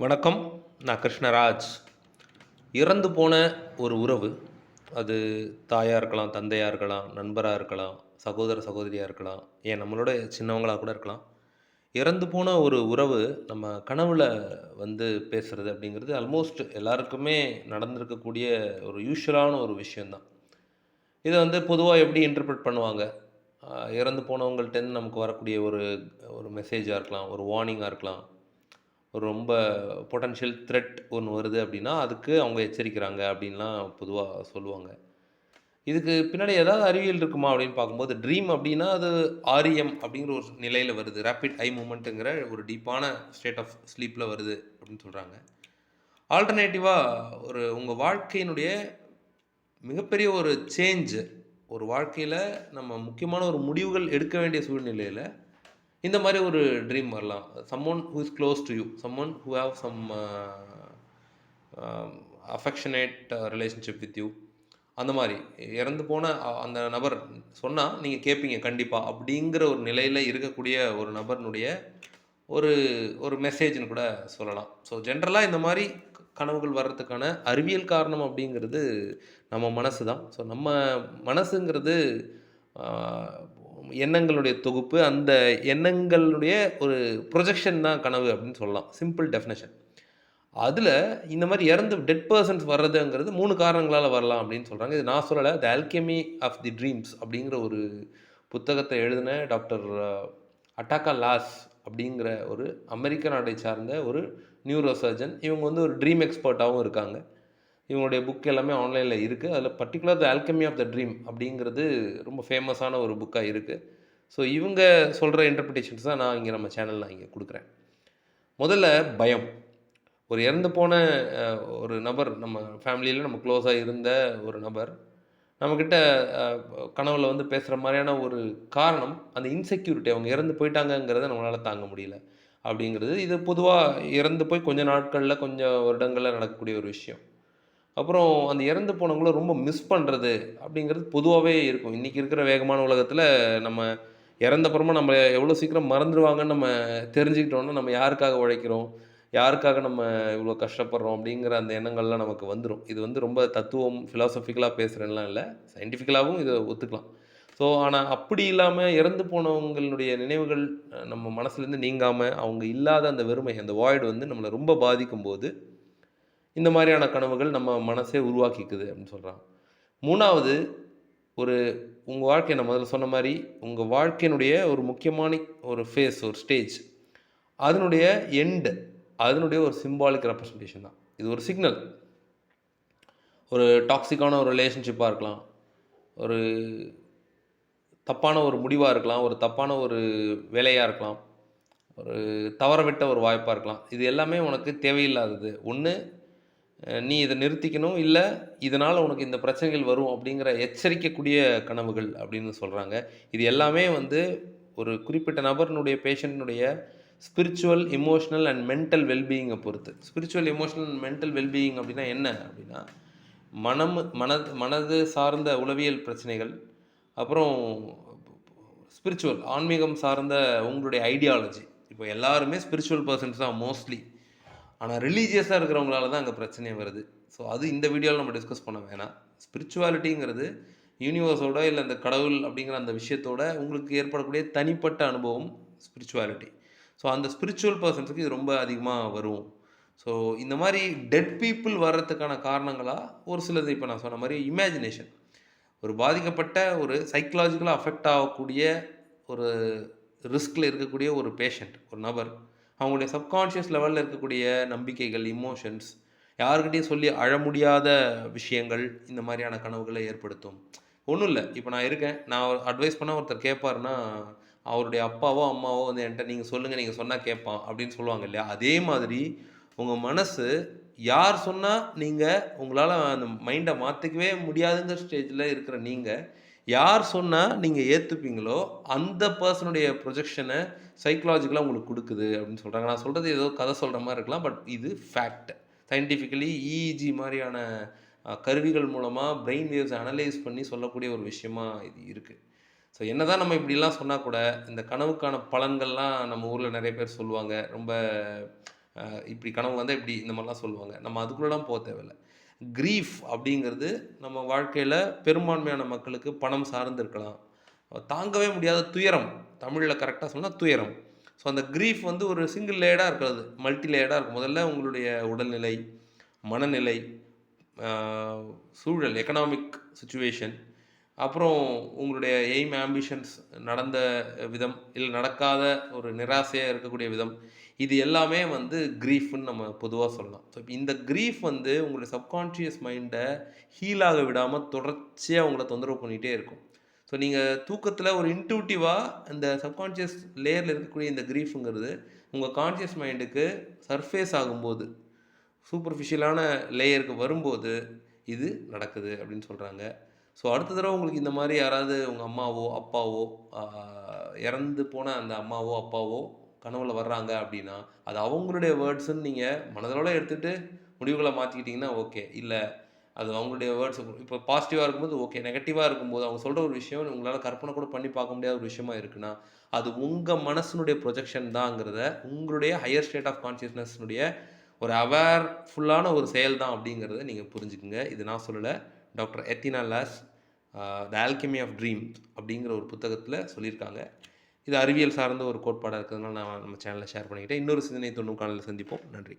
வணக்கம் நான் கிருஷ்ணராஜ். இறந்து போன ஒரு உறவு. அது தாயாக இருக்கலாம் தந்தையாக இருக்கலாம் நண்பராக இருக்கலாம் சகோதர சகோதரியாக இருக்கலாம் ஏன் நம்மளோட சின்னவங்களாக கூட இருக்கலாம். இறந்து போன ஒரு உறவு நம்ம கனவுல வந்து பேசுறது அப்படிங்கிறது ஆல்மோஸ்ட் எல்லாருக்குமே நடந்திருக்கக்கூடிய ஒரு யூஷுவலான ஒரு விஷயந்தான் இதை வந்து பொதுவாக எப்படி இன்டர்பிரட் பண்ணுவாங்க? இறந்து போனவங்கள்ட்டேருந்து நமக்கு வரக்கூடிய ஒரு ஒரு மெசேஜாக இருக்கலாம் ஒரு வார்னிங்காக இருக்கலாம். ரொம்ப பொட்டன்ஷியல் த்ரெட் ஒன்று வருது அப்படின்னா அதுக்கு அவங்க எச்சரிக்கிறாங்க அப்படின்லாம் பொதுவாக சொல்லுவாங்க. இதுக்கு பின்னாடி ஏதாவது அறிவியல் இருக்குமா அப்படின்னு பார்க்கும்போது ட்ரீம் அப்படின்னா அது ஆரியம் அப்படிங்கிற ஒரு நிலையில் வருது. ரேப்பிட் ஐ மூமெண்ட்டுங்கிற ஒரு டீப்பான ஸ்டேட் ஆஃப் ஸ்லீப்பில் வருது அப்படின்னு சொல்கிறாங்க ஆல்டர்னேட்டிவாக ஒரு உங்கள் வாழ்க்கையினுடைய மிகப்பெரிய ஒரு சேஞ்சு ஒரு வாழ்க்கையில் நம்ம முக்கியமான ஒரு முடிவுகள் எடுக்க வேண்டிய சூழ்நிலையில் இந்த மாதிரி ஒரு ட்ரீம் வரலாம். Someone who is close to you someone who have some affectionate relationship with you அந்த மாதிரி. இறந்து போன அந்த நபர் சொன்னால் நீங்கள் கேட்பீங்க கண்டிப்பாக அப்படிங்கிற ஒரு நிலையில் இருக்கக்கூடிய ஒரு நபர்னுடைய ஒரு ஒரு மெசேஜ்னு கூட சொல்லலாம். ஸோ ஜென்ரலாக இந்த மாதிரி க- கனவுகள் வர்றதுக்கான அறிவியல் காரணம் அப்படிங்கிறது நம்ம மனசு தான். ஸோ நம்ம மனசுங்கிறது எண்ணங்களுடைய தொகுப்பு அந்த எண்ணங்களுடைய ஒரு ப்ரொஜெக்ஷன் தான் கனவு அப்படின்னு சொல்லலாம். சிம்பிள் டெஃபினேஷன் அதில் இந்த மாதிரி இறந்து டெட் பர்சன்ஸ் வர்றதுங்கிறது மூணு காரணங்களால் வரலாம் அப்படின்னு சொல்கிறாங்க இது நான் சொல்லலை the alchemy of the dreams அப்படிங்கிற ஒரு புத்தகத்தை எழுதின டாக்டர் அட்டாக்கா லாஸ் அப்படிங்கிற ஒரு அமெரிக்க நாட்டை சார்ந்த ஒரு நியூரோ சர்ஜன் இவங்க வந்து ஒரு ட்ரீம் எக்ஸ்பர்ட்டாகவும் இருக்காங்க. இவங்களுடைய புக் எல்லாமே ஆன்லைனில் இருக்குது அதில் particular the alchemy of the dream அப்படிங்கிறது ரொம்ப ஃபேமஸான ஒரு புக்காக இருக்குது ஸோ இவங்க சொல்கிற இன்டர்பிரிட்டேஷன்ஸ் தான் நான் இங்கே நம்ம சேனலில் நான் இங்கே கொடுக்குறேன். முதல்ல பயம். ஒரு இறந்து போன ஒரு நபர் நம்ம ஃபேமிலியில் நம்ம க்ளோஸாக இருந்த ஒரு நபர் நம்மக்கிட்ட கனவில் வந்து பேசுகிற மாதிரியான ஒரு காரணம் அந்த இன்செக்யூரிட்டி அவங்க இறந்து போயிட்டாங்கங்கிறத நம்மளால் தாங்க முடியல அப்படிங்கிறது. இது பொதுவாக இறந்து போய் கொஞ்ச நாட்களில் கொஞ்சம் வருடங்களில் நடக்கக்கூடிய ஒரு விஷயம். அப்புறம் அந்த இறந்து போனவங்கள ரொம்ப மிஸ் பண்ணுறது அப்படிங்கிறது பொதுவாகவே இருக்கும். இன்றைக்கி இருக்கிற வேகமான உலகத்தில் நம்ம இறந்தப்புறமா நம்ம எவ்வளோ சீக்கிரம் மறந்துடுவாங்கன்னு நம்ம தெரிஞ்சுக்கிட்டோன்னா நம்ம யாருக்காக உழைக்கிறோம்? யாருக்காக நம்ம இவ்வளோ கஷ்டப்படுறோம்? அப்படிங்கிற அந்த எண்ணங்கள்லாம் நமக்கு வந்துடும் இது வந்து ரொம்ப தத்துவம் ஃபிலாசபிக்கலாக பேசுகிறேன்லாம் இல்லை. சயின்டிஃபிக்கலாகவும் இதை ஒத்துக்கலாம். ஸோ ஆனால் அப்படி இல்லாமல் இறந்து போனவங்களுடைய நினைவுகள் நம்ம மனசுலேருந்து நீங்காமல் அவங்க இல்லாத அந்த வெறுமை அந்த வாய்டு வந்து நம்மளை ரொம்ப பாதிக்கும் போது இந்த மாதிரியான கனவுகள் நம்ம மனசே உருவாக்கிக்குது அப்படின்னு சொல்கிறாங்க மூணாவது ஒரு உங்கள் வாழ்க்கை நான் முதல்ல சொன்ன மாதிரி உங்கள் வாழ்க்கையினுடைய ஒரு முக்கியமான ஒரு ஃபேஸ் ஒரு ஸ்டேஜ் அதனுடைய எண்டு அதனுடைய ஒரு சிம்பாலிக் ரெப்ரசன்டேஷன் தான். இது ஒரு சிக்னல் ஒரு டாக்ஸிக்கான ஒரு ரிலேஷன்ஷிப்பாக இருக்கலாம். ஒரு தப்பான ஒரு முடிவாக இருக்கலாம். ஒரு தப்பான ஒரு வேலையாக இருக்கலாம். ஒரு தவறவிட்ட ஒரு வாய்ப்பாக இருக்கலாம். இது எல்லாமே உனக்கு தேவையில்லாதது. ஒன்று நீ இதை நிறுத்திக்கணும் இல்லை இதனால் உனக்கு இந்த பிரச்சனைகள் வரும் அப்படிங்கிற எச்சரிக்கக்கூடிய கனவுகள் அப்படின்னு சொல்கிறாங்க இது எல்லாமே வந்து ஒரு குறிப்பிட்ட நபர்னுடைய பேஷண்ட்னுடைய ஸ்பிரிச்சுவல் இமோஷனல் அண்ட் மென்டல் வெல்பீயிங்கை பொறுத்து. Spiritual emotional and mental wellbeing அப்படின்னா என்ன அப்படின்னா மனம் மனது மனது சார்ந்த உளவியல் பிரச்சனைகள் அப்புறம் ஸ்பிரிச்சுவல் ஆன்மீகம் சார்ந்த உங்களுடைய ஐடியாலஜி இப்போ எல்லாருமே ஸ்பிரிச்சுவல் பர்சன்ஸ் தான் மோஸ்ட்லி ஆனால் ரிலீஜியஸாக இருக்கிறவங்களால தான் அங்கே பிரச்சனையே வருது. ஸோ அது இந்த வீடியோவில் நம்ம டிஸ்கஸ் பண்ண வேணாம். ஸ்பிரிச்சுவாலிட்டிங்கிறது யூனிவர்ஸோட இல்லை அந்த கடவுள் அப்படிங்கிற அந்த விஷயத்தோட உங்களுக்கு ஏற்படக்கூடிய தனிப்பட்ட அனுபவம் ஸ்பிரிச்சுவாலிட்டி ஸோ அந்த ஸ்பிரிச்சுவல் பர்சன்ஸுக்கு இது ரொம்ப அதிகமாக வரும். ஸோ இந்த மாதிரி டெட் பீப்புள் வர்றதுக்கான காரணங்களாக ஒரு சிலது இப்போ நான் சொன்ன மாதிரி இமேஜினேஷன் ஒரு பாதிக்கப்பட்ட ஒரு சைக்கலாஜிக்கலாக அஃபெக்ட் ஆகக்கூடிய ஒரு ரிஸ்கில் இருக்கக்கூடிய ஒரு பேஷண்ட் ஒரு நபர். அவங்களுடைய சப்கான்ஷியஸ் லெவலில் இருக்கக்கூடிய நம்பிக்கைகள் இமோஷன்ஸ் யாருக்கிட்டையும் சொல்லி அழ முடியாத விஷயங்கள் இந்த மாதிரியான கனவுகளை ஏற்படுத்தும். ஒன்றும் இல்லை. இப்போ நான் இருக்கேன். நான் அட்வைஸ் பண்ண ஒருத்தர் கேட்பாருன்னா அவருடைய அப்பாவோ அம்மாவோ வந்து என்கிட்ட நீங்கள் சொல்லுங்கள் நீங்கள் சொன்னால் கேட்பான் அப்படின்னு சொல்லுவாங்க இல்லையா? அதே மாதிரி உங்கள் மனசு யார் சொன்னால் நீங்கள் உங்களால் அந்த மைண்டை மாற்றிக்கவே முடியாதுங்கிற ஸ்டேஜில் இருக்கிற நீங்கள் யார் சொன்னால் நீங்கள் ஏற்றுப்பீங்களோ அந்த பர்சனுடைய ப்ரொஜெக்ஷனை சைக்கலாஜிக்கலாக உங்களுக்கு கொடுக்குது அப்படின்னு சொல்கிறாங்க நான் சொல்கிறது ஏதோ கதை சொல்கிற மாதிரி இருக்கலாம் பட் இது ஃபேக்ட் சயின்டிஃபிக்கலி இஇஜி மாதிரியான கருவிகள் மூலமாக பிரெயின் வேவ்ஸ் அனலைஸ் பண்ணி சொல்லக்கூடிய ஒரு விஷயமா இது இருக்குது ஸோ என்னதான் நம்ம இப்படிலாம் சொன்னால் கூட இந்த கனவுக்கான பலன்கள்லாம் நம்ம ஊரில் நிறைய பேர் சொல்லுவாங்க. ரொம்ப இப்படி கனவு வந்தால் இப்படி இந்த மாதிரிலாம் சொல்லுவாங்க. நம்ம அதுக்குள்ளெலாம் போக தேவையில்ல. க்ரீஃப் அப்படிங்கிறது நம்ம வாழ்க்கையில் பெரும்பான்மையான மக்களுக்கு பணம் சார்ந்து இருக்கலாம். தாங்கவே முடியாத துயரம். தமிழில் கரெக்டாக சொன்னால் துயரம். ஸோ அந்த க்ரீஃப் வந்து ஒரு சிங்கிள் லேயர்டாக இருக்கிறது. மல்டி லேயர்டாக இருக்கும். முதல்ல உங்களுடைய உடல்நிலை மனநிலை சூழல் எக்கனாமிக் சுச்சுவேஷன் அப்புறம் உங்களுடைய எய்ம் ஆம்பிஷன்ஸ் நடந்த விதம் இல்லை நடக்காத ஒரு நிராசையாக இருக்கக்கூடிய விதம். இது எல்லாமே வந்து க்ரீஃப்னு நம்ம பொதுவாக சொல்லலாம். ஸோ இந்த க்ரீஃப் வந்து உங்களுடைய சப்கான்ஷியஸ் மைண்டை ஹீலாக விடாமல் தொடர்ச்சியாக உங்களை தொந்தரவு பண்ணிகிட்டே இருக்கும். ஸோ நீங்கள் தூக்கத்தில் ஒரு இன்ட்யூட்டிவாக இந்த சப்கான்ஷியஸ் லேயரில் இருக்கக்கூடிய இந்த க்ரீஃபுங்கிறது உங்கள் கான்ஷியஸ் மைண்டுக்கு சர்ஃபேஸ் ஆகும்போது சூப்பர்ஃபிஷியலான லேயருக்கு வரும்போது இது நடக்குது அப்படின்னு சொல்கிறாங்க ஸோ அடுத்த தடவை உங்களுக்கு இந்த மாதிரி யாராவது உங்கள் அம்மாவோ அப்பாவோ இறந்து போன அந்த அம்மாவோ அப்பாவோ கனவுல வர்றாங்க அப்படின்னா அது அவங்களுடைய வேர்ட்ஸுன்னு நீங்கள் மனதளவில் எடுத்துகிட்டு முடிவுகளை மாற்றிக்கிட்டிங்கன்னா ஓகே இல்லை அது அவங்களுடைய வேர்ட்ஸ் இப்போ பாசிட்டிவாக இருக்கும்போது ஓகே நெகட்டிவாக இருக்கும்போது அவங்க சொல்கிற ஒரு விஷயம் உங்களால் கற்பனை கூட பண்ணி பார்க்க முடியாத ஒரு விஷயமா இருக்குன்னா அது உங்கள் மனசினுடைய ப்ரொஜெக்ஷன் தாங்கிறத உங்களுடைய ஹையர் ஸ்டேட் ஆஃப் கான்சியஸ்னஸ்னுடைய ஒரு அவேர்ஃபுல்லான ஒரு செயல் தான் அப்படிங்கிறத நீங்கள் புரிஞ்சுக்குங்க. இது நான் சொல்லலை. டாக்டர் எத்தினா லாஸ் த ஆல்கெமி ஆஃப் ட்ரீம் அப்படிங்கிற ஒரு புத்தகத்தில் சொல்லியிருக்காங்க. இது அறிவியல் சார்ந்த ஒரு கோட்பாடாக இருக்கிறதுனால நான் நம்ம சேனலில் ஷேர் பண்ணிக்கிட்டேன். இன்னொரு சிந்தனை தொண்ணூறு காலையில் சந்திப்போம். நன்றி.